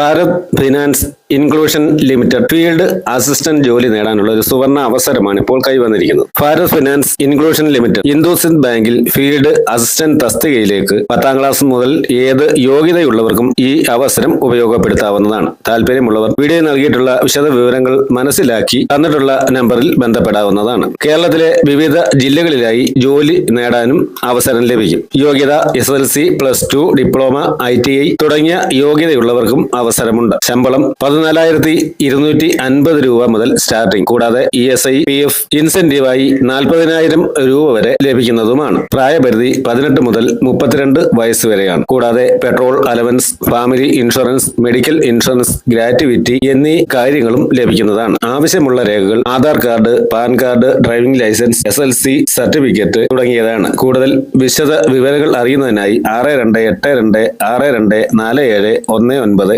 Bharat Finance Inclusion Limited field assistant ജോലി നേടാനുള്ള ഒരു സുവർണ അവസരമാണ് ഇപ്പോൾ കൈവന്നിരിക്കുന്നത്. Bharat Finance Inclusion Limited IndusInd ബാങ്കിൽ ഫീൽഡ് അസിസ്റ്റന്റ് തസ്തികയിലേക്ക് പത്താം ക്ലാസ് മുതൽ ഏത് യോഗ്യതയുള്ളവർക്കും ഈ അവസരം ഉപയോഗപ്പെടുത്താവുന്നതാണ്. താല്പര്യമുള്ളവർ വീഡിയോ നൽകിയിട്ടുള്ള വിശദ വിവരങ്ങൾ മനസ്സിലാക്കി തന്നിട്ടുള്ള നമ്പറിൽ ബന്ധപ്പെടാവുന്നതാണ്. കേരളത്തിലെ വിവിധ ജില്ലകളിലായി ജോലി നേടാനും അവസരം ലഭിക്കും. യോഗ്യത S L C plus two diploma I T I തുടങ്ങിയ യോഗ്യതയുള്ളവർക്കും അവസരമുണ്ട്. ശമ്പളം പതിനാലായിരത്തി ഇരുന്നൂറ്റി അൻപത് രൂപ മുതൽ സ്റ്റാർട്ടിംഗ് കൂടാതെ E S I P F ഇൻസെന്റീവായി നാൽപ്പതിനായിരം രൂപ വരെ ലഭിക്കുന്നതുമാണ്. പ്രായപരിധി പതിനെട്ട് മുതൽ മുപ്പത്തിരണ്ട് വയസ്സ് വരെയാണ്. കൂടാതെ petrol allowance family insurance medical insurance gratuity എന്നീ കാര്യങ്ങളും ലഭിക്കുന്നതാണ്. ആവശ്യമുള്ള രേഖകൾ Aadhaar card PAN card driving licence S L C certificate തുടങ്ങിയതാണ്. കൂടുതൽ വിശദ വിവരങ്ങൾ അറിയുന്നതിനായി ആറ് രണ്ട് എട്ട് രണ്ട് ആറ് രണ്ട് നാല് ഏഴ് ഒന്ന് ഒൻപത്